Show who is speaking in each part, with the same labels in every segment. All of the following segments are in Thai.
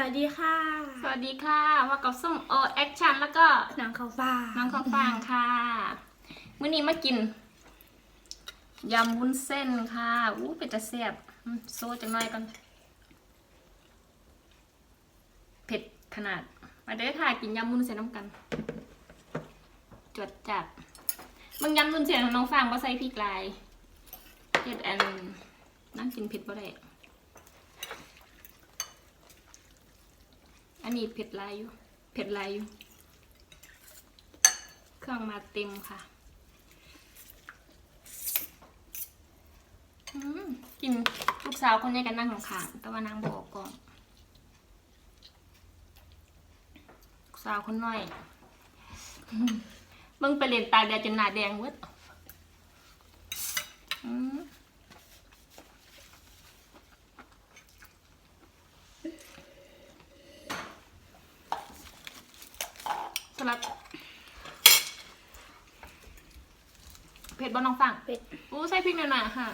Speaker 1: สวัสดีค่ะ
Speaker 2: สวัสดีค่ะว่ากับส้มโอแอคชั่นแล้วก็
Speaker 1: หนังเขาฟ้า
Speaker 2: น้องข้าวฟ่างค่ะมื้อนี้มากินยำวุ้นเส้นค่ะอู้เป็นจะแซ่บอืมโซ่จังหน่อยก่อนเผ็ดขนาดมาเด้อค่ะกินยำวุ้นเส้นน้ำกัน จวดจัดบางยำวุ้นเส้นของน้องฟางก็ใส่พริกลายเผ็ดอันนั่งกินเผ็ดบ่ได้ อันนี้เผ็ดลายอยู่ เผ็ดลายอยู่ เครื่องมาเต็มค่ะอืมกินลูกสาวคนนี้กันนั่งของขางแต่ว่านางบอกก่อนลูกสาวคนน้อยมเบิ่งไปเรียนตาแดดจนหน้าแดงเวิด สลัดเผ็ดบ้น้องฟัง
Speaker 1: เป็ด
Speaker 2: อู้ใส่พริกหน่อยๆค่ะ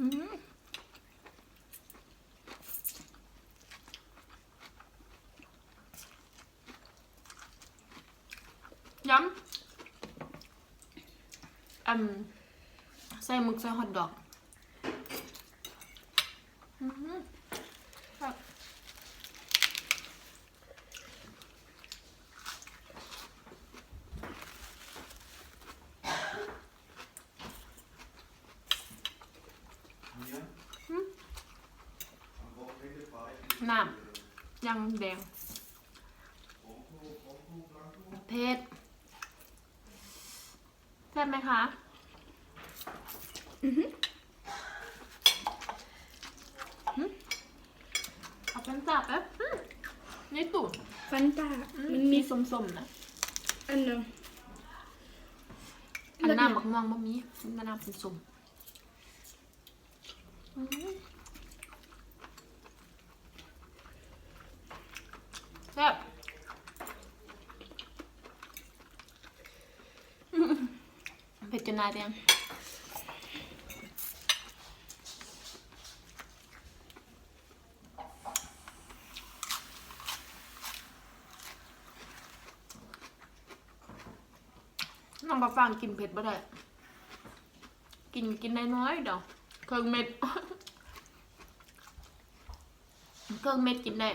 Speaker 2: อืมย้ำอืมใส่หมึกใส่ฮอทดอกอืมครับ น้ำยังแดงเผ็ดแซ่บไหมคะหืมเอาเป็นจับแป๊บหืมนี่ตุ๋น
Speaker 1: ฟันตา
Speaker 2: มั
Speaker 1: มันน
Speaker 2: มี
Speaker 1: มี
Speaker 2: สมๆนะ
Speaker 1: อันหนึง
Speaker 2: อันน้ำบักม่วงบะมีมันน้ำสมๆอืมแซ่บ เผ็ดจนหนาแดงน้องปลาฟางกินเผ็ดบ่ได้ กินกินได้น้อยๆเดี๋ยวเครื่องเม็ด เครื่องเม็ดกินได้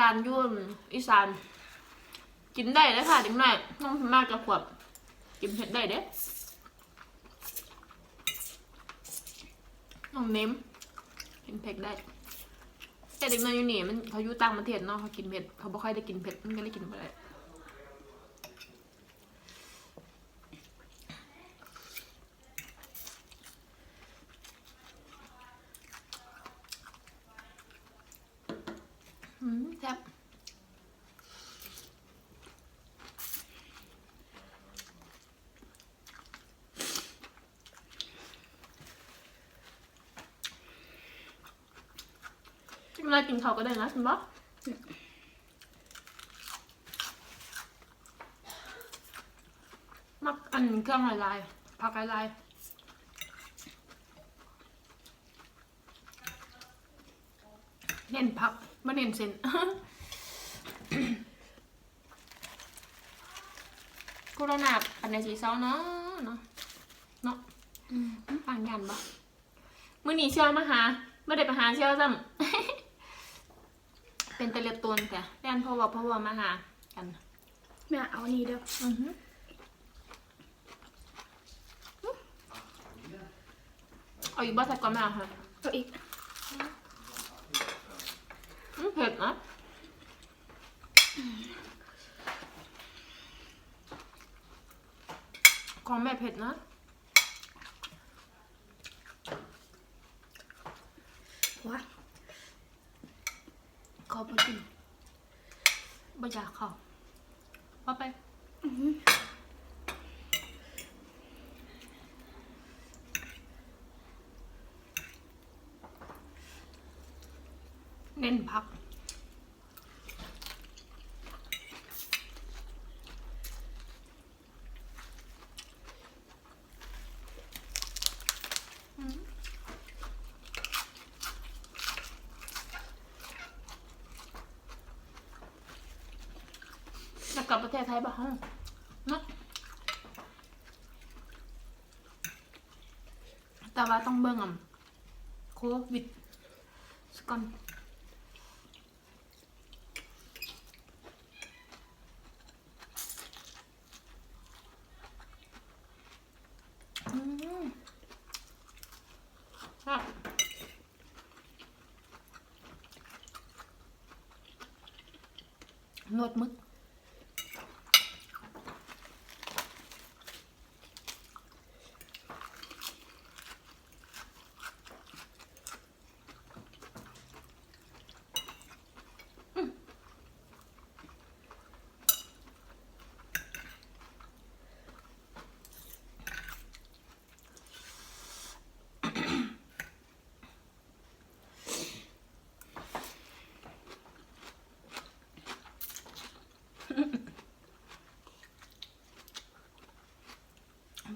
Speaker 2: ร้านยุ่นอีสาน กินได้เลยค่ะเด็กหน่อยน้องมากกระขวบกินเผ็ดได้เด้น้องเน้มกินเผ็ดได้แต่เด็กน้อยอยู่นี่มันเขาอยู่ต่างประเทศเนาะเขากินเผ็ดเขาบ่ค่อยได้กินเผ็ดมันก็เลยกินไม่ได้อืมแซ่บ เวลากินข้าวก็ได้นะคุณบ๊อบมักอันเครื่องลายๆผักลายๆเน้นผักไม่เน้นเส้นกูระนาบปันในสีเศร้าเนาะเนาะเนาะฟังยันบ่มื่อนี้เชื่อมาหาเมื่อได้ไปหาเชื่อซ้ำ เป็นแตะเลียตนแต่แดนเพราะว่าเพราะว่ามาหากัน
Speaker 1: แม่เอาอันนี้เด้อ
Speaker 2: อือฮึเอาอีกบ้าสักก่อนไหมอะคะ
Speaker 1: เอาอีก
Speaker 2: อืมเผ็ดนะของแม่เผ็ดนะ
Speaker 1: ว้า
Speaker 2: ขอไปกิน บ่อยากเข้าว่าไปเน้นพัก แก้ไทยบ้างนะแต่ว่าต้องเบิ่งอะโควิดสก่อนอืมครับนวดมึก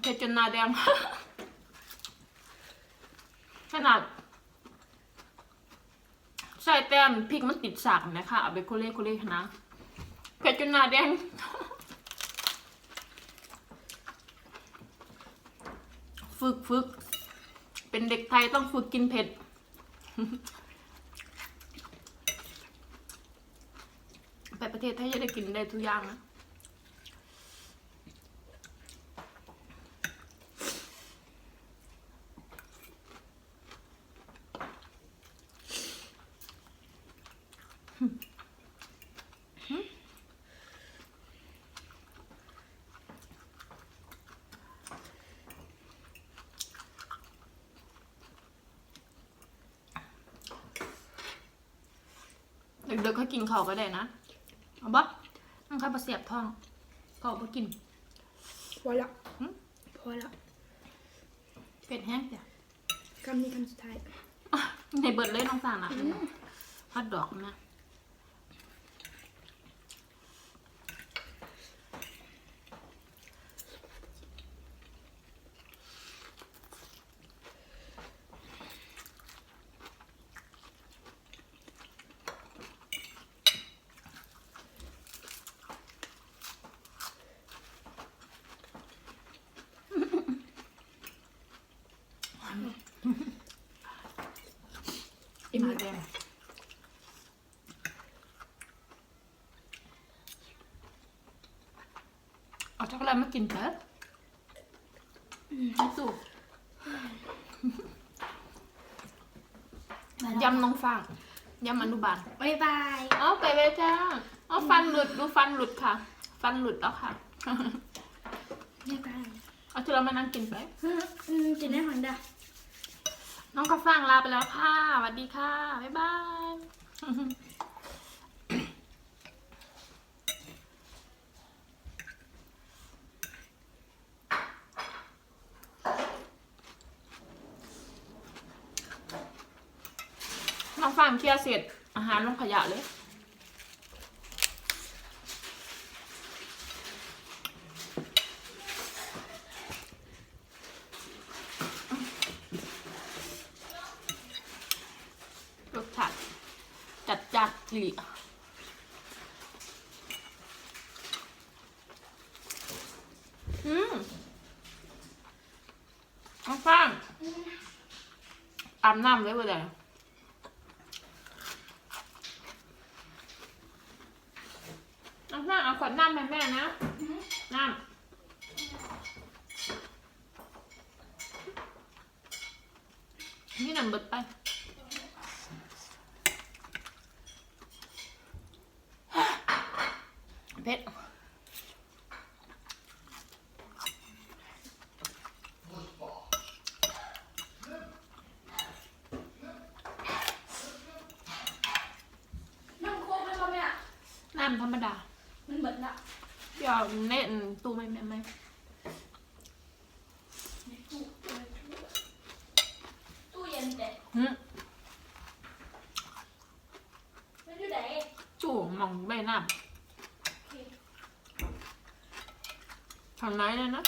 Speaker 2: เผ็ดจนหน้าแดง ขนาดใส่แต้มพริกมันติดสากนะคะเอาไปโคเล่โคเล่นะเผ็ดจนหน้าแดงฝึกฝึก เป็นเด็กไทยต้องฝึกกินเผ็ด ไปประเทศไทยจะได้กินได้ทุกอย่างนะ เด็กๆก็กินเขาวก็ได้นะเอาบ่มันค่อยมาเสียบท้องเขาบ่กิน
Speaker 1: พอละ
Speaker 2: หึ
Speaker 1: พอละ
Speaker 2: เป็ดแห้งจ้ะ
Speaker 1: คำนี้คำสุดท้าย
Speaker 2: อะในเบิดเลยน้องสางนะฮอตดอกนะ
Speaker 1: อิ่ม
Speaker 2: ห
Speaker 1: แล้
Speaker 2: น้าว แดงเอาช็อกโกแลตมากินเถอะไม่สุกยำน้องฟางยำอนุบาล
Speaker 1: บ๊ายบาย
Speaker 2: เอาไปเลยจ้าเอาฟันหลุดดูฟันหลุดค่ะ ฟันหลุดแล้วค่ะ
Speaker 1: บ๊ายบาย
Speaker 2: เอาที่เรามานั่งกินไป
Speaker 1: อืมกินได้หอนดา
Speaker 2: น้องกาฟังลาไปแล้วค่ะสวัสดีค่ะ บ๊ายบาย น้องฟังเคลียร์เสร็จอาหารลงขยะเลย รสชาติจัดจัดอีหลีอืมน้องฟ้างอาบน้ำไว้บ่ได้น้องฟ้างเอาข วดน้ำให้แม่นะ น้ำ นี่นำเบิดไปเพชร
Speaker 1: น้ำโค้กไหมพ่อแม่
Speaker 2: น้ำธรรมดา
Speaker 1: มันเบิดละ
Speaker 2: เดี๋ยวเน่น ตู้ไม่แม่ไม่
Speaker 1: ตู้เย็นเด็ด
Speaker 2: หึ
Speaker 1: มันอยู่ไหน
Speaker 2: จู่หมองใบน้
Speaker 1: โอเคำ
Speaker 2: ทางไหนเลยนะ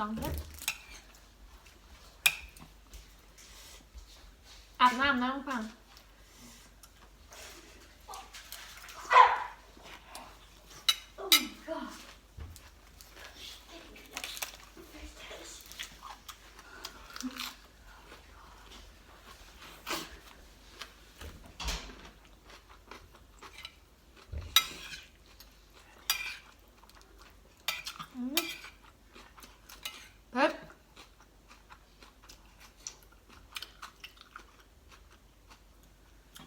Speaker 2: ลองเถอะ อาบน้ำนะน้องฟัง
Speaker 1: Oh my god.
Speaker 2: อืมเผ็ด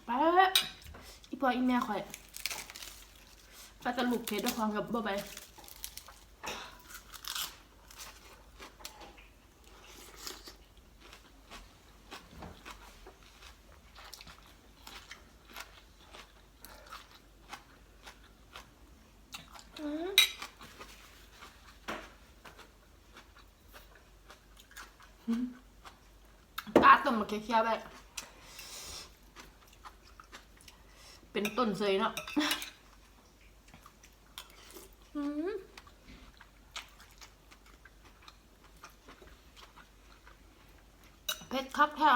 Speaker 2: ไปแล้ว อีพออีแม่ข่อยไปตะลุกเพชรด้วยความกับบ่ไปอืมกาต้มมาเคี้ยวๆแบบ เป็นต้นเซยเนาะอืมเผ็ดครับแท้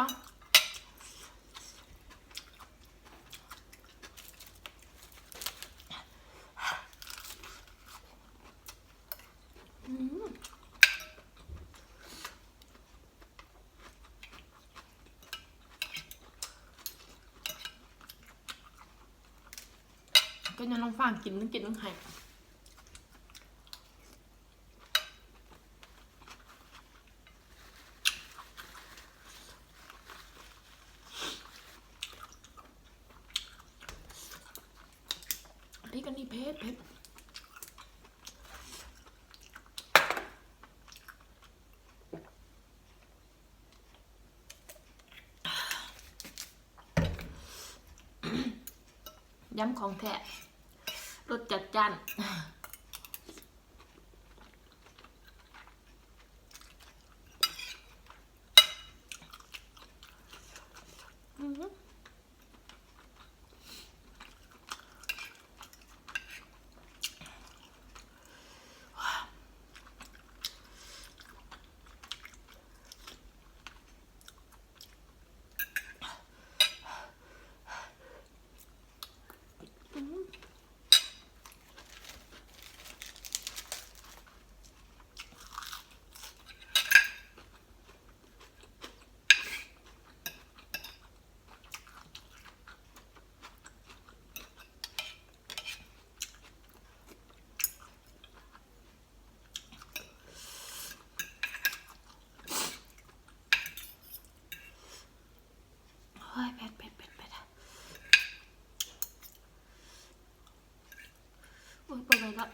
Speaker 2: อืม ก็ยังน้องฟางกินต้องกินต้องให้พี่กันนี่เพชรเพชรย้ำของแท้ จัดจ้านอือหือเฮ้ยเผ็ดเผ็ดเผ็ดเผ็ดอะโอ้ยเปิดไปแล้ว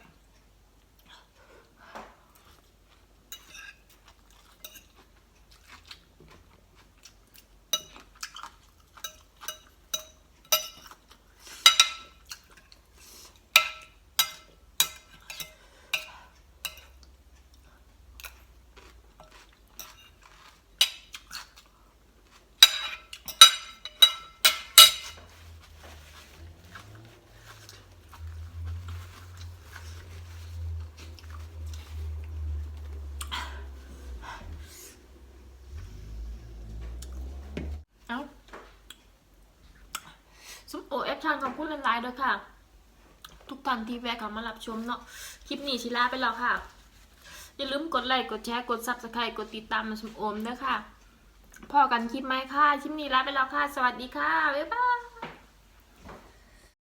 Speaker 2: เอ้าซุปโอเอฟ ทางขอบคุณหลายๆด้วยค่ะ ทุกท่านที่แวะเข้ามารับชมเนาะคลิปนี้ชิลาไปแล้วค่ะ อย่าลืมกดไลค์กดแชร์กดซับสไครต์กดติดตามมาชมโอมด้วยค่ะพอกันคลิปไหมค่ะคลิปนี้ลาไปแล้วค่ะ สวัสดีค่ะบ๊ายบาย